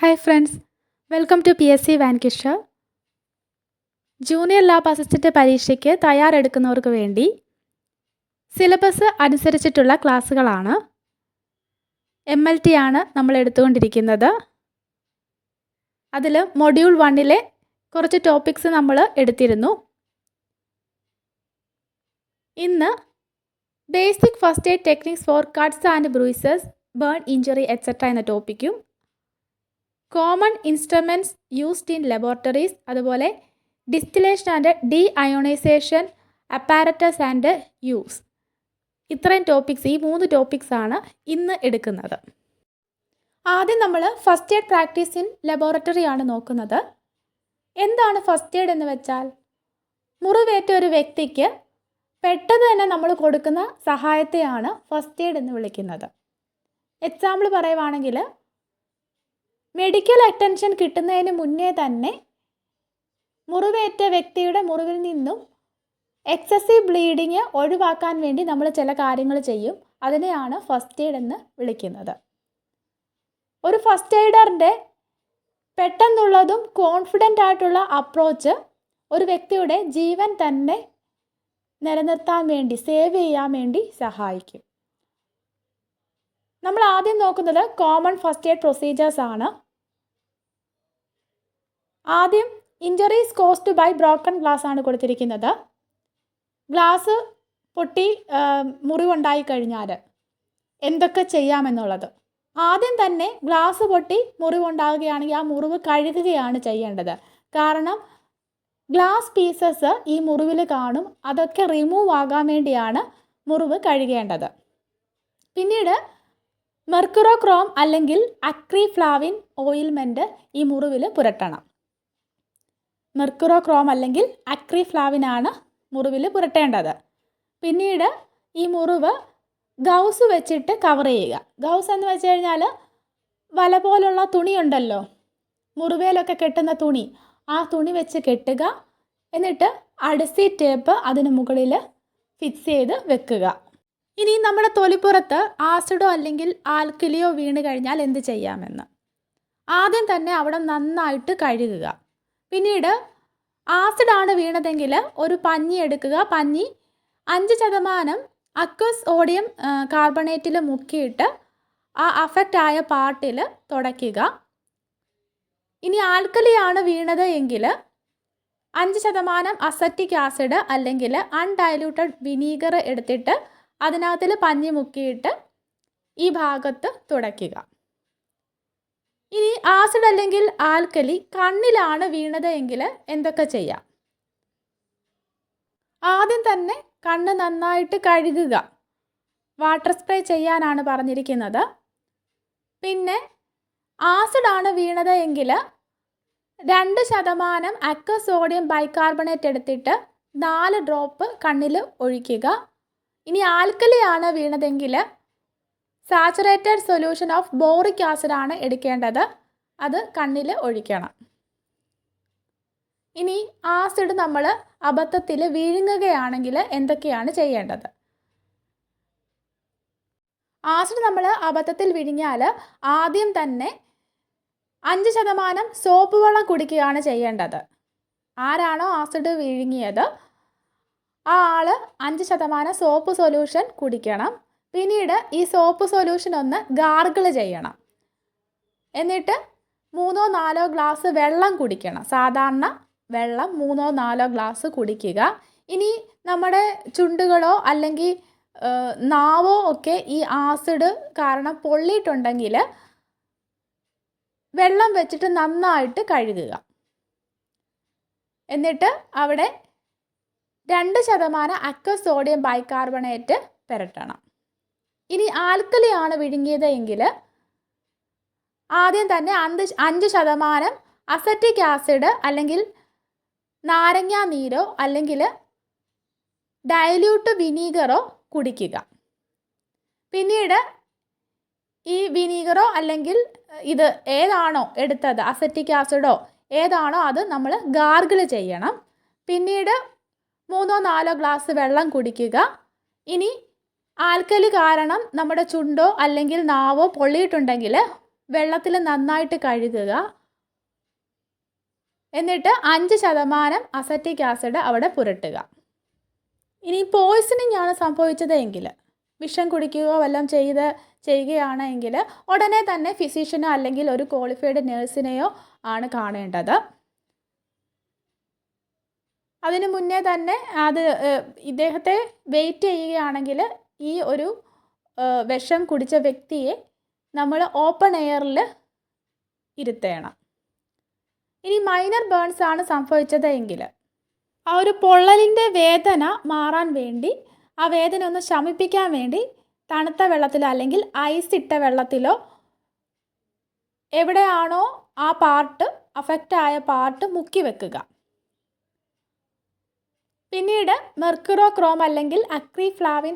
Hi friends welcome to P S C വാൻകിഷ junior lab assistant പരീക്ഷയ്ക്ക് തയ്യാറെടുക്കുന്നവർക്ക് വേണ്ടി syllabus അനുസരിച്ചിട്ടുള്ള ക്ലാസ്സുകളാണ്. എം എൽ ടി ആണ് നമ്മൾ എടുത്തുകൊണ്ടിരിക്കുന്നത്. അതിൽ മൊഡ്യൂൾ വണ്ണിലെ കുറച്ച് ടോപ്പിക്സ് നമ്മൾ എടുത്തിരുന്നു. ഇന്ന് basic first aid techniques for cuts and bruises burn injury etcetera എന്ന ടോപ്പിക്കും common instruments used in laboratories അതുപോലെ distillation and deionization apparatus and use ഇത്രയും ടോപ്പിക്സ് ഈ മൂന്ന് ടോപ്പിക്സ് ആണ് ഇന്ന് എടുക്കുന്നത്. ആദ്യം നമ്മൾ first aid practice in laboratory ആണ് നോക്കുന്നത്. എന്താണ് ഫസ്റ്റ് എയ്ഡ് എന്ന് വെച്ചാൽ? മുറിവേറ്റ ഒരു വ്യക്തിക്ക് പെട്ടെന്ന് തന്നെ നമ്മൾ കൊടുക്കുന്ന സഹായത്തെയാണ് ഫസ്റ്റ് എയ്ഡ് എന്ന് വിളിക്കുന്നത്. എക്സാമ്പിൾ പറയുവാണെങ്കിൽ മെഡിക്കൽ അറ്റൻഷൻ കിട്ടുന്നതിന് മുന്നേ തന്നെ മുറിവേറ്റ വ്യക്തിയുടെ മുറിവിൽ നിന്നും എക്സസീവ് ബ്ലീഡിങ് ഒഴിവാക്കാൻ വേണ്ടി നമ്മൾ ചില കാര്യങ്ങൾ ചെയ്യും. അതിനെയാണ് ഫസ്റ്റ് എയ്ഡ് എന്ന് വിളിക്കുന്നത്. ഒരു ഫസ്റ്റ് എയ്ഡറിന്റെ പെട്ടെന്നുള്ളതും കോൺഫിഡന്റ് ആയിട്ടുള്ള അപ്രോച്ച് ഒരു വ്യക്തിയുടെ ജീവൻ തന്നെ നിലനിർത്താൻ വേണ്ടി സേവ് ചെയ്യാൻ വേണ്ടി സഹായിക്കും. നമ്മൾ ആദ്യം നോക്കുന്നത് കോമൺ ഫസ്റ്റ് എയ്ഡ് പ്രൊസീജിയേഴ്സ് ആണ്. ആദ്യം injuries caused by broken glass ആണ് കൊടുത്തിരിക്കുന്നത്. ഗ്ലാസ് പൊട്ടി മുറിവുണ്ടായി കഴിഞ്ഞാൽ എന്തൊക്കെ ചെയ്യാമെന്നുള്ളത്. ആദ്യം തന്നെ ഗ്ലാസ് പൊട്ടി മുറിവുണ്ടാകുകയാണെങ്കിൽ ആ മുറിവ് കഴുകുകയാണ് ചെയ്യേണ്ടത്. കാരണം ഗ്ലാസ് പീസസ് ഈ മുറിവിൽ കാണും അതൊക്കെ റിമൂവ് ആകാൻ വേണ്ടിയാണ് മുറിവ് കഴുകേണ്ടത്. പിന്നീട് മെർക്കുറോക്രോം അല്ലെങ്കിൽ അക്രി ഫ്ലാവിൻ ഓയിൽമെന്റ് ഈ മുറിവിൽ പുരട്ടണം. മെർക്കുറോക്രോം അല്ലെങ്കിൽ അക്രിഫ്ലാവിനാണ് മുറിവിൽ പുരട്ടേണ്ടത്. പിന്നീട് ഈ മുറിവ് ഗൗസ് വെച്ചിട്ട് കവർ ചെയ്യുക. ഗൗസ് എന്ന് വെച്ച് കഴിഞ്ഞാൽ വല പോലുള്ള തുണിയുണ്ടല്ലോ മുറിവേലൊക്കെ കെട്ടുന്ന തുണി. ആ തുണി വെച്ച് കെട്ടുക. എന്നിട്ട് അടസി ടേപ്പ് അതിന് മുകളിൽ ഫിക്സ് ചെയ്ത് വെക്കുക. ഇനി നമ്മുടെ തൊലിപ്പുറത്ത് ആസിഡോ അല്ലെങ്കിൽ ആൽക്കലിയോ വീണ് കഴിഞ്ഞാൽ എന്ത് ചെയ്യാമെന്ന്. ആദ്യം തന്നെ അവിടെ നന്നായിട്ട് കഴുകുക. പിന്നീട് ആസിഡാണ് വീണതെങ്കിൽ ഒരു പഞ്ഞി എടുക്കുക. പഞ്ഞി അഞ്ച് ശതമാനം അക്വസ് ഓഡിയം കാർബണേറ്റിൽ മുക്കിയിട്ട് ആ അഫക്റ്റ് ആയ പാർട്ടിൽ തുടയ്ക്കുക. ഇനി ആൽക്കലിയാണ് വീണത് എങ്കിൽ അഞ്ച് ശതമാനം അസറ്റിക് ആസിഡ് അല്ലെങ്കിൽ അൺഡൈല്യൂട്ടഡ് വിനീഗർ എടുത്തിട്ട് അതിനകത്തിൽ പഞ്ഞി മുക്കിയിട്ട് ഈ ഭാഗത്ത് തുടയ്ക്കുക. ഇനി ആസിഡ് അല്ലെങ്കിൽ ആൽക്കലി കണ്ണിലാണ് വീണത് എങ്കിൽ എന്തൊക്കെ ചെയ്യാം? ആദ്യം തന്നെ കണ്ണ് നന്നായിട്ട് കഴുകുക. വാട്ടർ സ്പ്രേ ചെയ്യാനാണ് പറഞ്ഞിരിക്കുന്നത്. പിന്നെ ആസിഡാണ് വീണത് എങ്കിൽ രണ്ട് ശതമാനം അക്വ സോഡിയം ബൈകാർബണേറ്റ് എടുത്തിട്ട് നാല് ഡ്രോപ്പ് കണ്ണിൽ ഒഴിക്കുക. ഇനി ആൽക്കലിയാണ് വീണതെങ്കിൽ saturated solution of boric acid ആണ് എടുക്കേണ്ടത്. അത് കണ്ണിൽ ഒഴിക്കണം. ഇനി ആസിഡ് നമ്മൾ അബദ്ധത്തിൽ വിഴുങ്ങുകയാണെങ്കിൽ എന്തൊക്കെയാണ് ചെയ്യേണ്ടത്? ആസിഡ് നമ്മൾ അബദ്ധത്തിൽ വിഴിഞ്ഞാൽ ആദ്യം തന്നെ അഞ്ച് ശതമാനം സോപ്പ് വെള്ളം കുടിക്കുകയാണ് ചെയ്യേണ്ടത്. ആരാണോ ആസിഡ് വിഴുങ്ങിയത്? ആ ആൾ അഞ്ച് ശതമാനം സോപ്പ് സൊല്യൂഷൻ കുടിക്കണം. പിന്നീട് ഈ സോപ്പ് സൊല്യൂഷൻ ഒന്ന് ഗാർഗിൾ ചെയ്യണം. എന്നിട്ട് മൂന്നോ നാലോ ഗ്ലാസ് വെള്ളം കുടിക്കണം. സാധാരണ വെള്ളം മൂന്നോ നാലോ ഗ്ലാസ് കുടിക്കുക. ഇനി നമ്മുടെ ചുണ്ടുകളോ അല്ലെങ്കിൽ നാവോ ഒക്കെ ഈ ആസിഡ് കാരണം പൊള്ളിയിട്ടുണ്ടെങ്കിൽ വെള്ളം വെച്ചിട്ട് നന്നായിട്ട് കഴുകുക. എന്നിട്ട് അവിടെ രണ്ട് ശതമാനം അക്വ സോഡിയം ബൈകാർബണേറ്റ് പുരട്ടണം. ഇനി ആൽക്കലിയാണ് വിഴുങ്ങിയത് എങ്കിൽ ആദ്യം തന്നെ അഞ്ച് അഞ്ച് ശതമാനം അസറ്റിക് ആസിഡ് അല്ലെങ്കിൽ നാരങ്ങ നീരോ അല്ലെങ്കിൽ ഡയല്യൂട്ട് വിനീഗറോ കുടിക്കുക. പിന്നീട് ഈ വിനീഗറോ അല്ലെങ്കിൽ ഇത് ഏതാണോ എടുത്തത്? അസറ്റിക് ആസിഡോ ഏതാണോ അത് നമ്മൾ ഗാർഗിൾ ചെയ്യണം. പിന്നീട് മൂന്നോ നാലോ ഗ്ലാസ് വെള്ളം കുടിക്കുക. ഇനി ആൽക്കലി കാരണം നമ്മുടെ ചുണ്ടോ അല്ലെങ്കിൽ നാവോ പൊള്ളിയിട്ടുണ്ടെങ്കിൽ വെള്ളത്തിൽ നന്നായിട്ട് കഴുകുക. എന്നിട്ട് അഞ്ച് ശതമാനം അസറ്റിക് ആസിഡ് അവിടെ പുരട്ടുക. ഇനി പോയ്സണിങ് ആണ് സംഭവിച്ചത് എങ്കിൽ വിഷം കുടിക്കുകയോ വല്ലതും ചെയ്ത് ചെയ്യുകയാണെങ്കിൽ ഉടനെ തന്നെ ഫിസിഷ്യനോ അല്ലെങ്കിൽ ഒരു ക്വാളിഫൈഡ് നേഴ്സിനെയോ ആണ് കാണേണ്ടത്. അതിനു മുന്നേ തന്നെ അത് ഇദ്ദേഹത്തെ വെയിറ്റ് ചെയ്യുകയാണെങ്കിൽ ഈ ഒരു വിഷം കുടിച്ച വ്യക്തിയെ നമ്മൾ ഓപ്പൺ എയറിൽ ഇരുത്തേണം. ഇനി മൈനർ ബേൺസ് ആണ് സംഭവിച്ചത് എങ്കിൽ ആ ഒരു പൊള്ളലിന്റെ വേദന മാറാൻ വേണ്ടി ആ വേദന ഒന്ന് ശമിപ്പിക്കാൻ വേണ്ടി തണുത്ത വെള്ളത്തിലോ അല്ലെങ്കിൽ ഐസ് ഇട്ട വെള്ളത്തിലോ എവിടെയാണോ ആ പാർട്ട് അഫക്റ്റ് ആയ പാർട്ട് മുക്കി വെക്കുക. പിന്നീട് മെർക്കുറോ ക്രോം അല്ലെങ്കിൽ അക്രി ഫ്ലാവിൻ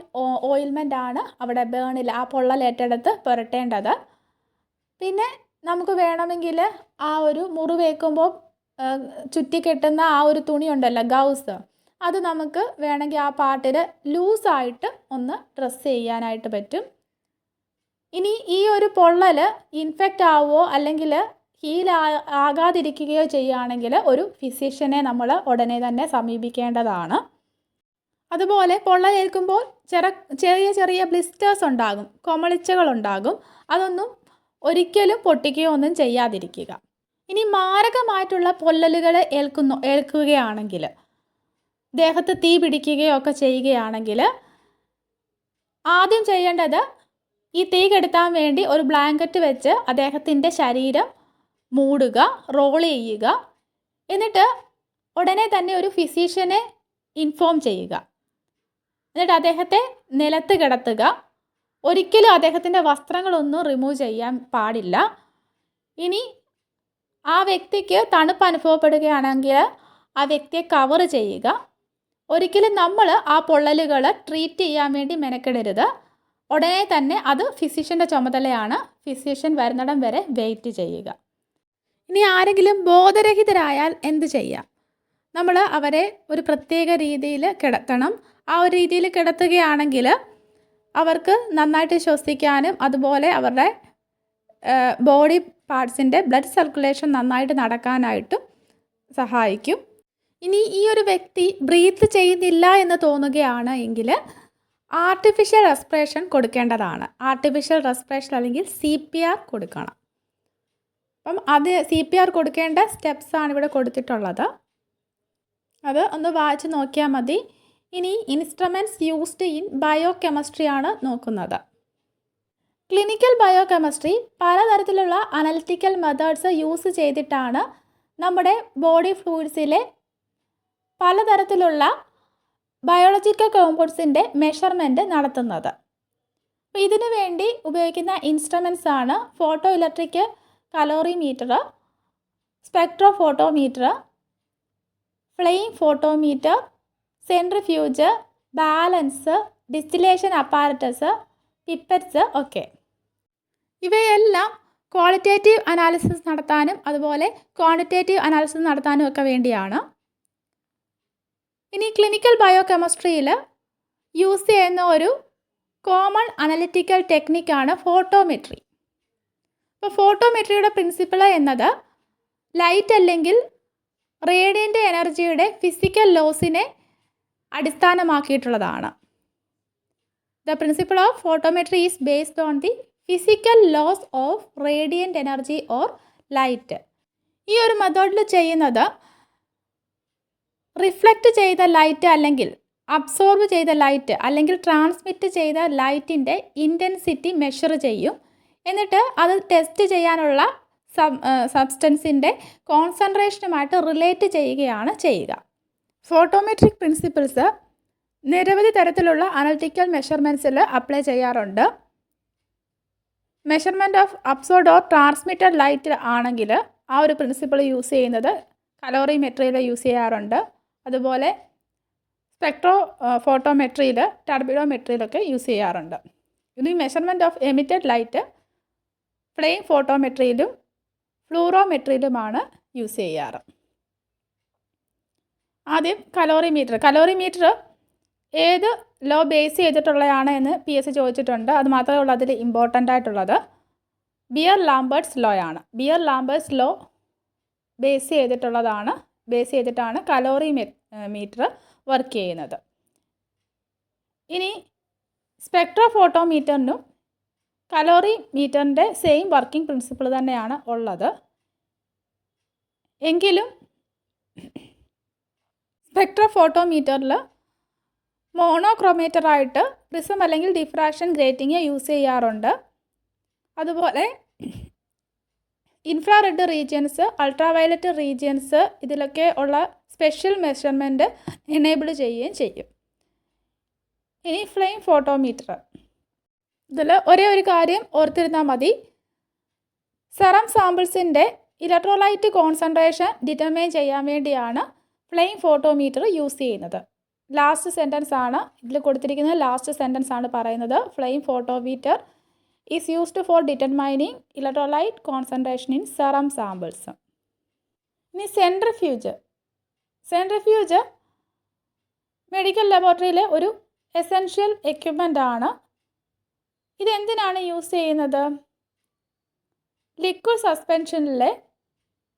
ഓയിൽമെന്റ് ആണ് അവിടെ ബേണിൽ ആ പൊള്ളലേറ്റെടുത്ത് പുരട്ടേണ്ടത്. പിന്നെ നമുക്ക് വേണമെങ്കിൽ ആ ഒരു മുറിവേക്കുമ്പോൾ ചുറ്റിക്കെട്ടുന്ന ആ ഒരു തുണി ഉണ്ടല്ലോ ഗൗസ് അത് നമുക്ക് വേണമെങ്കിൽ ആ പാട്ടിൽ ലൂസായിട്ട് ഒന്ന് ഡ്രസ്സ് ചെയ്യാനായിട്ട് പറ്റും. ഇനി ഈ ഒരു പൊള്ളൽ ഇൻഫെക്റ്റ് ആവുമോ അല്ലെങ്കിൽ ഹീൽ ആകാതിരിക്കുകയോ ചെയ്യുകയാണെങ്കിൽ ഒരു ഫിസിഷ്യനെ നമ്മൾ ഉടനെ തന്നെ സമീപിക്കേണ്ടതാണ്. അതുപോലെ പൊള്ളലേൽക്കുമ്പോൾ ചെറ ചെറിയ ചെറിയ ബ്ലിസ്റ്റേഴ്സ് ഉണ്ടാകും കൊമളിച്ചകൾ ഉണ്ടാകും അതൊന്നും ഒരിക്കലും പൊട്ടിക്കുകയോ ഒന്നും ചെയ്യാതിരിക്കുക. ഇനി മാരകമായിട്ടുള്ള പൊള്ളലുകൾ ഏൽക്കുന്നു ഏൽക്കുകയാണെങ്കിൽ ദേഹത്ത് തീ പിടിക്കുകയോ ഒക്കെ ചെയ്യുകയാണെങ്കിൽ ആദ്യം ചെയ്യേണ്ടത് ഈ തീ കെടുത്താൻ വേണ്ടി ഒരു ബ്ലാങ്കറ്റ് വെച്ച് അദ്ദേഹത്തിന്റെ ശരീരം മൂടുക റോൾ ചെയ്യുക. എന്നിട്ട് ഉടനെ തന്നെ ഒരു ഫിസീഷ്യനെ ഇൻഫോം ചെയ്യുക. എന്നിട്ട് അദ്ദേഹത്തെ നിലത്ത് കിടത്തുക. ഒരിക്കലും അദ്ദേഹത്തിന്റെ വസ്ത്രങ്ങളൊന്നും റിമൂവ് ചെയ്യാൻ പാടില്ല. ഇനി ആ വ്യക്തിക്ക് തണുപ്പ് അനുഭവപ്പെടുകയാണെങ്കിൽ ആ വ്യക്തിയെ കവർ ചെയ്യുക. ഒരിക്കലും നമ്മൾ ആ പൊള്ളലുകൾ ട്രീറ്റ് ചെയ്യാൻ വേണ്ടി മെനക്കെടരുത്. ഉടനെ തന്നെ അത് ഫിസിഷ്യന്റെ ചുമതലയാണ്. ഫിസിഷ്യൻ വരുന്നിടം വരെ വെയിറ്റ് ചെയ്യുക. ഇനി ആരെങ്കിലും ബോധരഹിതരായാൽ എന്ത് ചെയ്യാം? നമ്മൾ അവരെ ഒരു പ്രത്യേക രീതിയിൽ കിടത്തണം. ആ ഒരു രീതിയിൽ കിടത്തുകയാണെങ്കിൽ അവർക്ക് നന്നായിട്ട് ശ്വസിക്കാനും അതുപോലെ അവരുടെ ബോഡി പാർട്സിന്റെ ബ്ലഡ് സർക്കുലേഷൻ നന്നായിട്ട് നടക്കാനായിട്ടും സഹായിക്കും. ഇനി ഈ ഒരു വ്യക്തി ബ്രീത്ത് ചെയ്യുന്നില്ല എന്ന് തോന്നുകയാണ് എങ്കിൽ ആർട്ടിഫിഷ്യൽ റെസ്പിറേഷൻ കൊടുക്കേണ്ടതാണ്. ആർട്ടിഫിഷ്യൽ റെസ്പിറേഷൻ അല്ലെങ്കിൽ സി കൊടുക്കണം. അപ്പം അത് സി പി ആർ കൊടുക്കേണ്ട സ്റ്റെപ്സ് ആണ് ഇവിടെ കൊടുത്തിട്ടുള്ളത്. അത് ഒന്ന് വായിച്ച് നോക്കിയാൽ മതി. ഇനി ഇൻസ്ട്രുമെന്റ്സ് യൂസ്ഡ് ഇൻ ബയോ കെമിസ്ട്രിയാണ് നോക്കുന്നത്. ക്ലിനിക്കൽ ബയോ കെമിസ്ട്രി പലതരത്തിലുള്ള അനലിറ്റിക്കൽ മെത്തേഡ്സ് യൂസ് ചെയ്തിട്ടാണ് നമ്മുടെ ബോഡി ഫ്ലൂയിഡ്സിലെ പലതരത്തിലുള്ള ബയോളജിക്കൽ കോമ്പൗണ്ട്സിന്റെ മെഷർമെന്റ് നടത്തുന്നത്. ഇതിനു വേണ്ടി ഉപയോഗിക്കുന്ന ഇൻസ്ട്രുമെൻസാണ് ആണ് photoelectric colorimeter spectrophotometer flame photometer centrifuge balance distillation apparatus pipettes ഒക്കെ. ഇവയെല്ലാം ക്വാളിറ്റേറ്റീവ് അനാലിസിസ് നടത്താനും അതുപോലെ ക്വാണ്ടിറ്റേറ്റീവ് അനാലിസിസ് നടത്താനും ഒക്കെ വേണ്ടിയാണ്. ഇനി ക്ലിനിക്കൽ ബയോ കെമിസ്ട്രിയിൽ യൂസ് ചെയ്യുന്ന ഒരു കോമൺ അനലിറ്റിക്കൽ ടെക്നിക്കാണ് ഫോട്ടോമെട്രി. അപ്പോൾ ഫോട്ടോമെട്രിയുടെ പ്രിൻസിപ്പിൾ എന്നത്. ലൈറ്റ് അല്ലെങ്കിൽ റേഡിയന്റ് എനർജിയുടെ ഫിസിക്കൽ ലോസിനെ അടിസ്ഥാനമാക്കിയിട്ടുള്ളതാണ്. The principle of photometry is based on the physical laws of radiant energy or light. ഈ ഒരു മെത്തേഡിൽ ചെയ്യുന്നത് റിഫ്ലക്റ്റ് ചെയ്ത ലൈറ്റ് അല്ലെങ്കിൽ അബ്സോർബ് ചെയ്ത ലൈറ്റ് അല്ലെങ്കിൽ ട്രാൻസ്മിറ്റ് ചെയ്ത ലൈറ്റിന്റെ ഇന്റൻസിറ്റി മെഷർ ചെയ്യും. എന്നിട്ട് അത് ടെസ്റ്റ് ചെയ്യാനുള്ള സബ് സബ്സ്റ്റൻസിന്റെ കോൺസെൻട്രേഷനുമായിട്ട് റിലേറ്റ് ചെയ്യുകയാണ് ചെയ്യുക. ഫോട്ടോമെട്രിക് പ്രിൻസിപ്പിൾസ് നിരവധി തരത്തിലുള്ള അനലിറ്റിക്കൽ മെഷർമെന്റ്സിൽ അപ്ലൈ ചെയ്യാറുണ്ട്. Measurement of absorbed or transmitted light ആണെങ്കിൽ ആ ഒരു പ്രിൻസിപ്പിൾ യൂസ് ചെയ്യുന്നത് കലോറി മെട്രിയിൽ യൂസ് ചെയ്യാറുണ്ട്. അതുപോലെ സ്പെക്ട്രോ ഫോട്ടോമെട്രിയിൽ ടർബിഡോമെട്രിയിലൊക്കെ യൂസ് ചെയ്യാറുണ്ട്. ഇനി measurement of emitted light flame ഫോട്ടോമെട്രിയിലും ഫ്ലൂറോമെട്രിയിലുമാണ് യൂസ് ചെയ്യാറ്. ആദ്യം കലോറിമീറ്റർ. കലോറിമീറ്റർ ഏത് ലോ ബേസ് ചെയ്തിട്ടുള്ളതാണ് എന്ന് പി എസ് ചോദിച്ചിട്ടുണ്ട്. അത് മാത്രമേ ഉള്ളൂ അതിൽ ഇമ്പോർട്ടന്റ് ആയിട്ടുള്ളത്. ബിയർ ലാംബേർട്സ് ലോ ആണ്. ബിയർ ലാംബേർട്സ് ലോ ബേസ് ചെയ്തിട്ടുള്ളതാണ് ബേസ് ചെയ്തിട്ടാണ് കലോറി മീറ്റർ വർക്ക് ചെയ്യുന്നത്. ഇനി സ്പെക്ട്രോഫോട്ടോമീറ്ററിനും കലോറി മീറ്ററിന്റെ സെയിം വർക്കിംഗ് പ്രിൻസിപ്പിൾ തന്നെയാണ് ഉള്ളത്. എങ്കിലും സ്പെക്ട്രോഫോട്ടോമീറ്ററിൽ മോണോക്രോമേറ്ററായിട്ട് പ്രിസം അല്ലെങ്കിൽ ഡിഫ്രാക്ഷൻ ഗ്രേറ്റിംഗ് യൂസ് ചെയ്യാറുണ്ട്. അതുപോലെ ഇൻഫ്രാറെഡ് റീജിയൻസ് അൾട്രാവയലറ്റ് റീജിയൻസ് ഇതിലൊക്കെ ഉള്ള സ്പെഷ്യൽ മെഷർമെന്റ് എനേബിൾ ചെയ്യുകയും ചെയ്യും. ഇനി ഫ്ലെയിം ഫോട്ടോമീറ്റർ ഇതിൽ ഒരേ ഒരു കാര്യം ഓർത്തിരുന്നാൽ മതി. സെറം സാമ്പിൾസിന്റെ ഇലക്ട്രോലൈറ്റ് കോൺസെൻട്രേഷൻ ഡിറ്റർമൈൻ ചെയ്യാൻ വേണ്ടിയാണ് ഫ്ലെയിം ഫോട്ടോമീറ്റർ യൂസ് ചെയ്യുന്നത്. ലാസ്റ്റ് സെന്റൻസ് ആണ്. ഇതിൽ കൊടുത്തിരിക്കുന്ന ലാസ്റ്റ് സെന്റൻസ് ആണ് പറയുന്നത്. Flame photometer is used for determining electrolyte concentration in serum samples ഇനി സെൻട്രിഫ്യൂജ് സെൻട്രിഫ്യൂജ് മെഡിക്കൽ ലബോറട്ടറിയിലെ ഒരു എസെൻഷ്യൽ എക്യുപ്മെന്റ് ആണ്. ഇതെന്തിനാണ് യൂസ് ചെയ്യുന്നത്? ലിക്വിഡ് സസ്പെൻഷനിലെ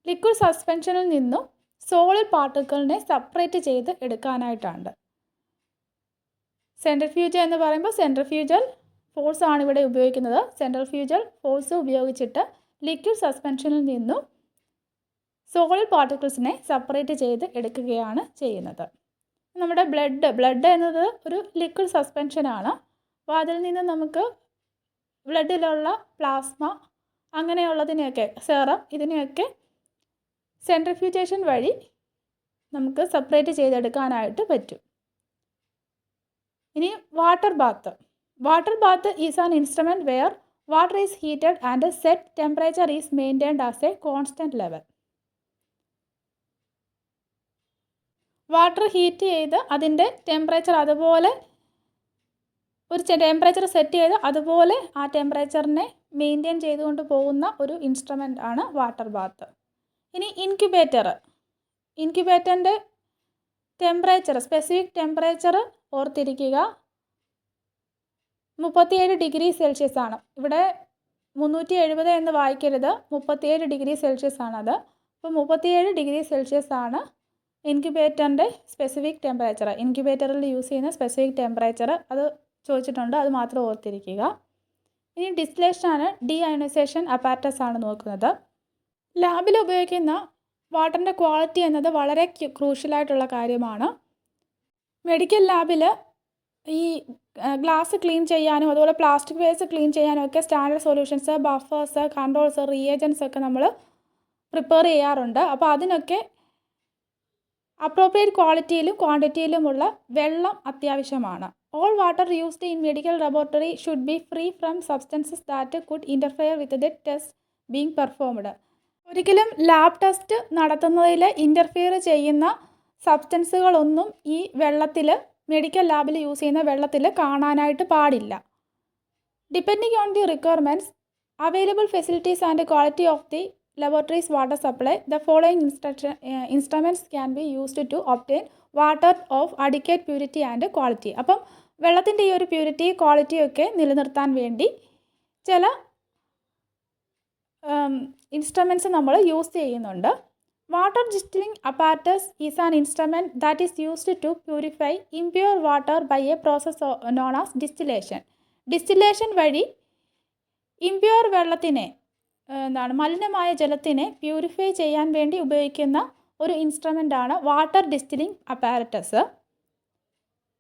ലിക്വിഡ് സസ്പെൻഷനിൽ നിന്നും സോളിഡ് പാർട്ടിക്കിളിനെ സെപ്പറേറ്റ് ചെയ്ത് എടുക്കാനായിട്ടാണ്. സെൻട്രിഫ്യൂജ് എന്ന് പറയുമ്പോൾ സെൻട്രിഫ്യൂജൽ ഫോഴ്സ് ആണ് ഇവിടെ ഉപയോഗിക്കുന്നത്. സെൻട്രിഫ്യൂജൽ ഫോഴ്സ് ഉപയോഗിച്ചിട്ട് ലിക്വിഡ് സസ്പെൻഷനിൽ നിന്നും സോളിഡ് പാർട്ടിക്കിൾസിനെ സെപ്പറേറ്റ് ചെയ്ത് എടുക്കുകയാണ് ചെയ്യുന്നത്. നമ്മുടെ ബ്ലഡ് ബ്ലഡ് എന്നത് ഒരു ലിക്വിഡ് സസ്പെൻഷനാണ് അപ്പോൾ അതിൽ നിന്ന് നമുക്ക് ബ്ലഡിലുള്ള പ്ലാസ്മ അങ്ങനെയുള്ളതിനെയൊക്കെ സെറം ഇതിനെയൊക്കെ സെൻട്രിഫ്യൂജേഷൻ വഴി നമുക്ക് സെപ്പറേറ്റ് ചെയ്തെടുക്കാനായിട്ട് പറ്റും. ഇനി water bath. Water bath is an instrument where water is heated and set temperature is maintained as a constant level. Water heat ചെയ്ത് അതിന്റെ ടെമ്പറേച്ചർ അതുപോലെ ഒരു ടെമ്പറേച്ചർ സെറ്റ് ചെയ്ത് അതുപോലെ ആ ടെമ്പറേച്ചറിനെ മെയിന്റെയിൻ ചെയ്തുകൊണ്ട് പോകുന്ന ഒരു ഇൻസ്ട്രുമെന്റ് ആണ് വാട്ടർ ബാത്ത് ഇനി ഇൻക്യുബേറ്റർ ഇൻക്യുബേറ്ററിന്റെ ടെമ്പറേച്ചർ സ്പെസിഫിക് ടെമ്പറേച്ചർ ഓർത്തിരിക്കുക. മുപ്പത്തിയേഴ് ഡിഗ്രി സെൽഷ്യസ് ആണ്. ഇവിടെ മുന്നൂറ്റി എഴുപത് എന്ന് വായിക്കരുത്. മുപ്പത്തിയേഴ് ഡിഗ്രി സെൽഷ്യസ് ആണത് അപ്പോൾ മുപ്പത്തിയേഴ് ഡിഗ്രി സെൽഷ്യസ് ആണ് ഇൻക്യുബേറ്ററിന്റെ സ്പെസിഫിക് ടെമ്പറേച്ചർ ഇൻക്യുബേറ്ററിൽ യൂസ് ചെയ്യുന്ന സ്പെസിഫിക് ടെമ്പറേച്ചർ അത് ചോദിച്ചിട്ടുണ്ട്. അത് മാത്രം ഓർത്തിരിക്കുക. ഇനി ഡിസ്ലേഷനാണ് ഡി അയണൈസേഷൻ അപ്പാറ്റസ് ആണ് നോക്കുന്നത്. ലാബിൽ ഉപയോഗിക്കുന്ന വാട്ടറിന്റെ ക്വാളിറ്റി എന്നത് വളരെ ക്രൂഷ്യലായിട്ടുള്ള കാര്യമാണ്. മെഡിക്കൽ ലാബിൽ ഈ ഗ്ലാസ് ക്ലീൻ ചെയ്യാനും അതുപോലെ പ്ലാസ്റ്റിക് വേസ് ക്ലീൻ ചെയ്യാനും ഒക്കെ standard solutions buffers controls reagents ഒക്കെ നമ്മൾ പ്രിപ്പയർ ചെയ്യാറുണ്ട്. അപ്പോൾ അതിനൊക്കെ അപ്രോപ്രിയേറ്റ് ക്വാളിറ്റിയിലും ക്വാണ്ടിറ്റിയിലുമുള്ള വെള്ളം അത്യാവശ്യമാണ്. All water used in medical laboratory should be free from substances that could interfere with the test being performed ഒരിക്കലും ലാബ് ടെസ്റ്റ് നടത്തുന്നതിൽ ഇന്റർഫിയർ ചെയ്യുന്ന സബ്സ്റ്റൻസുകളൊന്നും ഈ വെള്ളത്തിൽ മെഡിക്കൽ ലാബിൽ യൂസ് ചെയ്യുന്ന വെള്ളത്തിൽ കാണാനായിട്ട് പാടില്ല. Depending on the requirements available facilities and quality of the laboratories water supply the following instruction instruments can be used to obtain water of adequate purity and quality അപ്പം വെള്ളത്തിന്റെ ഈ ഒരു പ്യൂരിറ്റി ക്വാളിറ്റിയൊക്കെ നിലനിർത്താൻ വേണ്ടി ചില ഇൻസ്ട്രുമെന്റ്സ് നമ്മൾ യൂസ് ചെയ്യുന്നുണ്ട്. Water distilling apparatus is an instrument that is used to purify impure water by a process known as distillation distillation വഴി ഇംപ്യൂർ വെള്ളത്തിനെ എന്താണ് മലിനമായ ജലത്തിനെ പ്യൂരിഫൈ ചെയ്യാൻ വേണ്ടി ഉപയോഗിക്കുന്ന ഒരു ഇൻസ്ട്രുമെന്റാണ് വാട്ടർ ഡിസ്റ്റിലിംഗ് അപ്പാരറ്റസ്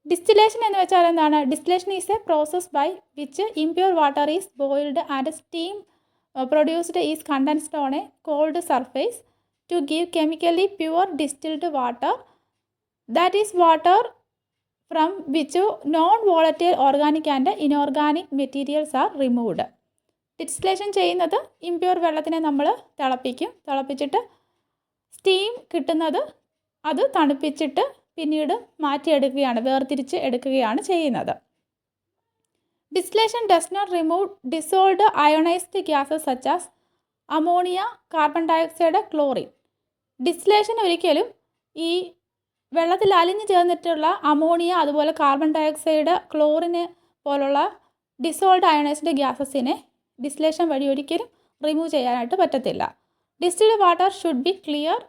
ഡിസ്റ്റിലേഷൻ എന്ന് വെച്ചാൽ എന്താണ്? Distillation is a process by which impure water is boiled and steam produced is condensed on a cold surface to give chemically pure distilled water that is water from which non volatile organic and inorganic materials are removed distillation ചെയ്യുന്നത് impure വെള്ളത്തിനെ നമ്മൾ തിളപ്പിക്കും. തിളപ്പിച്ചിട്ട് steam കിട്ടുന്നത് അത് തണുപ്പിച്ചിട്ട് പിന്നീട് മാറ്റിയെടുക്കുകയാണ് വേർതിരിച്ച് എടുക്കുകയാണ് ചെയ്യുന്നത്. Distillation does not remove dissolved ionized gases such as ammonia carbon dioxide chlorine distillation ഒരിക്കലും ഈ വെള്ളത്തിൽ അലിഞ്ഞു ചേർന്നിട്ടുള്ള അമോണിയ അതുപോലെ കാർബൺ ഡയോക്സൈഡ് ക്ലോറിന് പോലുള്ള ഡിസോൾഡ് അയണൈസ്ഡ് ഗ്യാസസിനെ ഡിസ്ലേഷൻ വഴി ഒരിക്കലും റിമൂവ് ചെയ്യാനായിട്ട് പറ്റത്തില്ല. Distilled water should be clear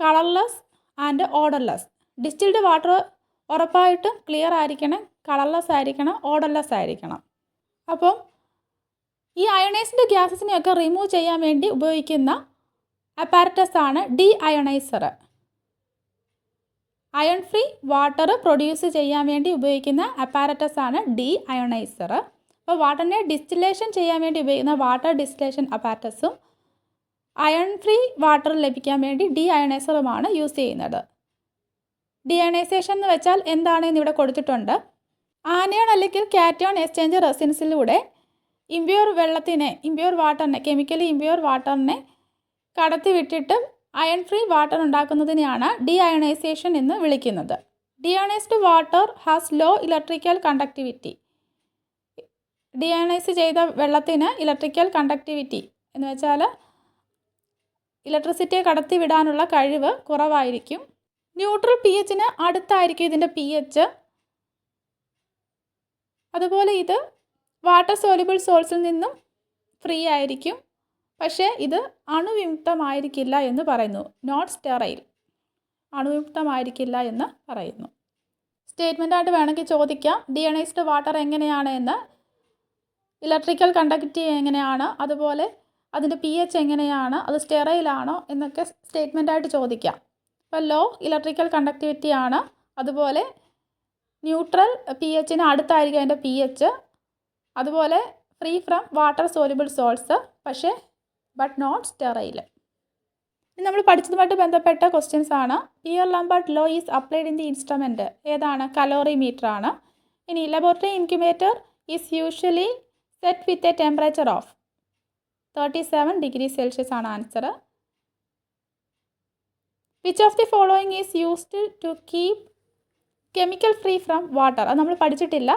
colourless and odourless distilled water ഉറപ്പായിട്ടും ക്ലിയർ ആയിരിക്കണം കളർലെസ് ആയിരിക്കണം ഓർഡർലെസ് ആയിരിക്കണം. അപ്പം ഈ അയണൈസ്ഡ് ഗ്യാസസിനെയൊക്കെ റിമൂവ് ചെയ്യാൻ വേണ്ടി ഉപയോഗിക്കുന്ന അപ്പാരറ്റസ് ആണ് deionizer ion free water produce ചെയ്യാൻ വേണ്ടി ഉപയോഗിക്കുന്ന അപ്പാരറ്റസ് ആണ് ഡി അയണൈസർ അപ്പോൾ വാട്ടറിനെ ഡിസ്റ്റിലേഷൻ ചെയ്യാൻ വേണ്ടി ഉപയോഗിക്കുന്ന വാട്ടർ ഡിസ്റ്റിലേഷൻ അപ്പാരറ്റസും അയൺ ഫ്രീ വാട്ടർ ലഭിക്കാൻ വേണ്ടി ഡി അയണൈസറുമാണ് യൂസ് ചെയ്യുന്നത്. ഡി അയണൈസേഷൻ എന്ന് വെച്ചാൽ എന്താണെന്ന് ഇവിടെ കൊടുത്തിട്ടുണ്ട്. ആനയോൺ അല്ലെങ്കിൽ കാറ്റയോൺ എക്സ്ചേഞ്ച് റെസിൻസിലൂടെ ഇമ്പ്യൂർ വെള്ളത്തിനെ ഇമ്പ്യൂർ വാട്ടറിനെ കെമിക്കലി ഇമ്പ്യൂർ വാട്ടറിനെ കടത്തിവിട്ടിട്ട് അയൺ ഫ്രീ വാട്ടർ ഉണ്ടാക്കുന്നതിനെയാണ് ഡി അയണൈസേഷൻ എന്ന് വിളിക്കുന്നത്. Deionized water has low electrical conductivity deionize ചെയ്ത വെള്ളത്തിന് ഇലക്ട്രിക്കൽ കണ്ടക്ടിവിറ്റി എന്ന് വെച്ചാൽ ഇലക്ട്രിസിറ്റിയെ കടത്തിവിടാനുള്ള കഴിവ് കുറവായിരിക്കും. ന്യൂട്രൽ പി എച്ചിന് അടുത്തായിരിക്കും ഇതിന്റെ പി എച്ച് അതുപോലെ ഇത് വാട്ടർ സോലിബിൾ സോൾസിൽ നിന്നും ഫ്രീ ആയിരിക്കും. പക്ഷേ ഇത് അണുവിമുക്തമായിരിക്കില്ല എന്ന് പറയുന്നു. നോട്ട് സ്റ്റെറൈൽ അണുവിമുക്തമായിരിക്കില്ല എന്ന് പറയുന്നു. സ്റ്റേറ്റ്മെന്റായിട്ട് വേണമെങ്കിൽ ചോദിക്കാം. ഡിയണൈസ്ഡ് വാട്ടർ എങ്ങനെയാണ് എന്ന്. ഇലക്ട്രിക്കൽ കണ്ടക്ടിവിറ്റി എങ്ങനെയാണ്? അതുപോലെ അതിന്റെ പി എച്ച് എങ്ങനെയാണ്? അത് സ്റ്റെറൈലാണോ എന്നൊക്കെ സ്റ്റേറ്റ്മെന്റായിട്ട് ചോദിക്കാം. അപ്പോൾ ലോ ഇലക്ട്രിക്കൽ കണ്ടക്ടിവിറ്റി ആണ്. അതുപോലെ ന്യൂട്രൽ പി എച്ചിന് അടുത്തായിരിക്കും അതിന്റെ പി എച്ച് അതുപോലെ free from water soluble salts പക്ഷേ ബട്ട് നോട്ട് സ്റ്റെറൈൽ ഇനി നമ്മൾ പഠിച്ചതുമായിട്ട് ബന്ധപ്പെട്ട ക്വസ്റ്റ്യൻസ് ആണ്. Beer Lambert law is applied in the instrument ഏതാണ്? കലോറി മീറ്റർ ആണ്. ഇനി laboratory incubator is usually set with a temperature of thirty seven degree Celsius ആണ് answer which of the following is used to keep chemical free from water അത് നമ്മൾ പഠിച്ചിട്ടില്ല.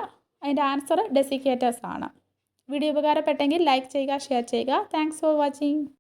അതിന്റെ answer desiccators ആണ്. Video ഉപകാരപ്പെട്ടെങ്കിൽ like ചെയ്യുക share ചെയ്യുക. Thanks for watching